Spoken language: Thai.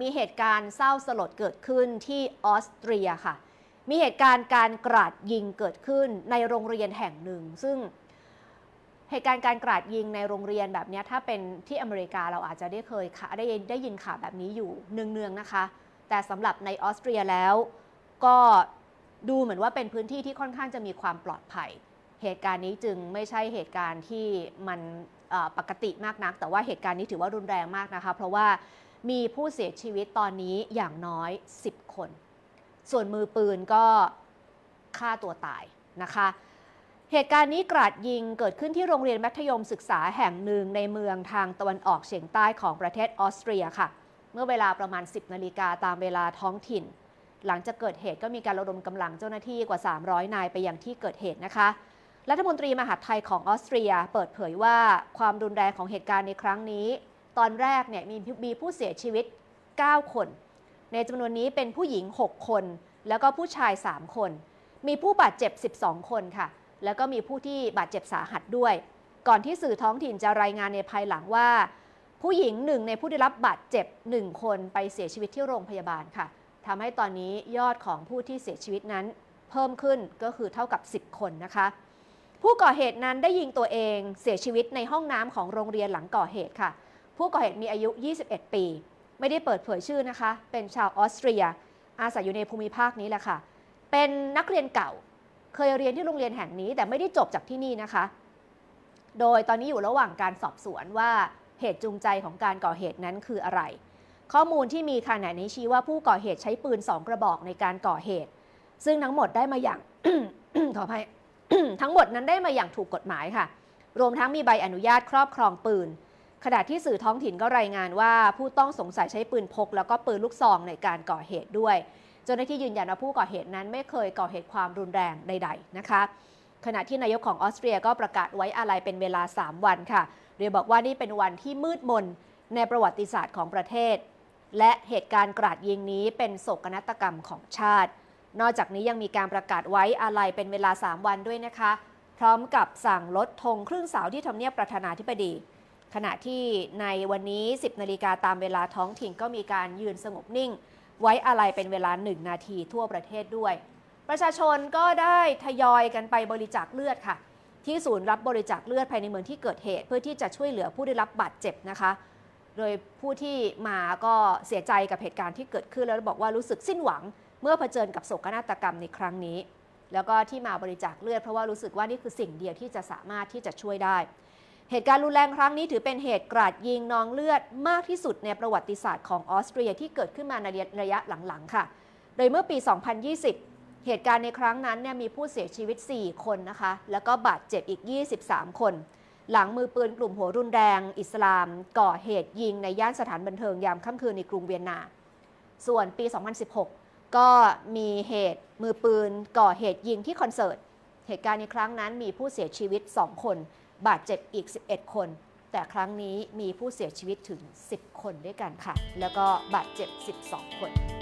มีเหตุการณ์เศร้าสลดเกิดขึ้นที่ออสเตรียค่ะ มีเหตุการณ์การกราดยิงเกิดขึ้นในโรงเรียนแห่งหนึ่ง ซึ่งเหตุการณ์การกราดยิงในโรงเรียนแบบนี้ถ้าเป็นที่อเมริกาเราอาจจะได้เคยได้ได้ยินข่าวแบบนี้อยู่เนืองๆนะคะ แต่สำหรับในออสเตรียแล้ว ก็ดูเหมือนว่าเป็นพื้นที่ที่ค่อนข้างจะมีความปลอดภัย เหตุการณ์นี้จึงไม่ใช่เหตุการณ์ที่มันปกติมากนัก แต่ว่าเหตุการณ์นี้ถือว่ารุนแรงมากนะคะ เพราะว่า มีผู้เสียชีวิตตอนนี้อย่างน้อย 10 คน ส่วนมือปืนก็ฆ่าตัวตายนะคะเหตุการณ์นี้กราดยิงเกิดขึ้นที่โรงเรียนมัธยมศึกษาแห่งหนึ่งในเมืองทางตะวันออกเฉียงใต้ของประเทศออสเตรียค่ะ เมื่อเวลาประมาณ 10 นาฬิกาตามเวลาท้องถิ่น หลังจากเกิดเหตุก็มีการระดมกำลังเจ้าหน้าที่กว่า 300 นายไปยังที่เกิดเหตุนะคะ รัฐมนตรีมหาดไทยของออสเตรีย เปิดเผยว่าความรุนแรงของเหตุการณ์ในครั้งนี้ ตอนแรกเนี่ยมีมีผู้เสียชีวิต 9 คน ในจำนวนนี้เป็นผู้หญิง 6 คน แล้วก็ผู้ชาย 3 คน มีผู้บาดเจ็บ 12 คนค่ะ แล้วก็มีผู้ที่บาดเจ็บสาหัสด้วย ก่อนที่สื่อท้องถิ่นจะรายงานในภายหลังว่า ผู้หญิงหนึ่งในผู้ได้รับบาดเจ็บ 1 คนไปเสียชีวิตที่โรงพยาบาลค่ะทำให้ตอนนี้ยอดของผู้ที่เสียชีวิตนั้น เพิ่มขึ้นก็คือเท่ากับ 10 คนนะคะผู้ก่อเหตุนั้นได้ยิงตัวเองเสียชีวิตในห้องน้ำของโรงเรียนหลังก่อเหตุค่ะ ผู้ก่อเหตุมีอายุ 21 ปี ไม่ได้เปิดเผยชื่อนะคะ เป็นชาวออสเตรีย อาศัยอยู่ในภูมิภาคนี้แหละค่ะ เป็นนักเรียนเก่า เคยเรียนที่โรงเรียนแห่งนี้แต่ไม่ได้จบจากที่นี่นะคะ โดยตอนนี้อยู่ระหว่างการสอบสวนว่าเหตุจูงใจของการก่อเหตุนั้นคืออะไร ข้อมูลที่มีขณะนี้ชี้ว่าผู้ก่อเหตุใช้ปืนสองกระบอกในการก่อเหตุ ซึ่งทั้งหมดได้มาอย่างขออภัยทั้งหมดนั้นได้มาอย่างถูกกฎหมายค่ะ รวมทั้งมีใบอนุญาตครอบครองปืน ขณะที่สื่อท้องถิ่นก็รายงานว่าผู้ต้องสงสัยใช้ปืนพก แล้วก็ปืนลูกซองในการก่อเหตุด้วย เจ้าหน้าที่ยืนยันว่าผู้ก่อเหตุนั้นไม่เคยก่อเหตุความรุนแรงใด ๆ นะคะ ขณะที่นายกของออสเตรียก็ประกาศไว้อาลัยเป็นเวลา 3 วันค่ะโดยบอกว่านี่เป็นวันที่มืดมนในประวัติศาสตร์ของประเทศ และเหตุการณ์กราดยิงนี้เป็นโศกนาฏกรรมของชาติ นอกจากนี้ยังมีการประกาศไว้อาลัยเป็นเวลา 3 วันด้วยนะคะ พร้อมกับสั่งลดธงครึ่งเสาที่ทำเนียบประธานาธิบดี ขณะที่ในวันนี้ 10 นาฬิกาตามเวลาท้องถิ่นก็มีการยืนสงบนิ่ง ไว้อาลัยเป็นเวลา 1 นาทีทั่วประเทศด้วย ประชาชนก็ได้ทยอยกันไปบริจาคเลือดค่ะ ที่ศูนย์รับบริจาคเลือดภายในเมืองที่เกิดเหตุ เพื่อที่จะช่วยเหลือผู้ได้รับบาดเจ็บนะคะ โดยผู้ที่มาก็เสียใจกับเหตุการณ์ที่เกิดขึ้นแล้วบอกว่ารู้สึกสิ้นหวัง เมื่อเผชิญกับโศกนาฏกรรมในครั้งนี้ แล้วก็ที่มาบริจาคเลือดเพราะว่ารู้สึกว่านี่คือสิ่งเดียวที่จะสามารถที่จะช่วยได้ เหตุการณ์รุนแรงครั้งนี้ถือเป็นเหตุกราดยิงนองเลือดมากที่สุดในประวัติศาสตร์ของออสเตรียที่เกิดขึ้นมาในระยะหลังๆ ค่ะ โดยเมื่อปี 2020 เหตุการณ์ในครั้งนั้นเนี่ยมีผู้เสียชีวิต 4 คนนะคะ แล้วก็บาดเจ็บอีก 23 คน หลังมือปืนกลุ่มหัวรุนแรง อิสลาม ก่อเหตุยิงในย่านสถานบันเทิงยามค่ำคืนในกรุงเวียนนา ส่วนปี 2016 ก็มีเหตุมือปืนก่อเหตุยิงที่คอนเสิร์ต เหตุการณ์ในครั้งนั้นมีผู้เสียชีวิต 2 คน บาดเจ็บอีก 11 คน แต่ครั้งนี้มีผู้เสียชีวิตถึง 10 คนด้วยกันค่ะ แล้วก็บาดเจ็บ 12 คน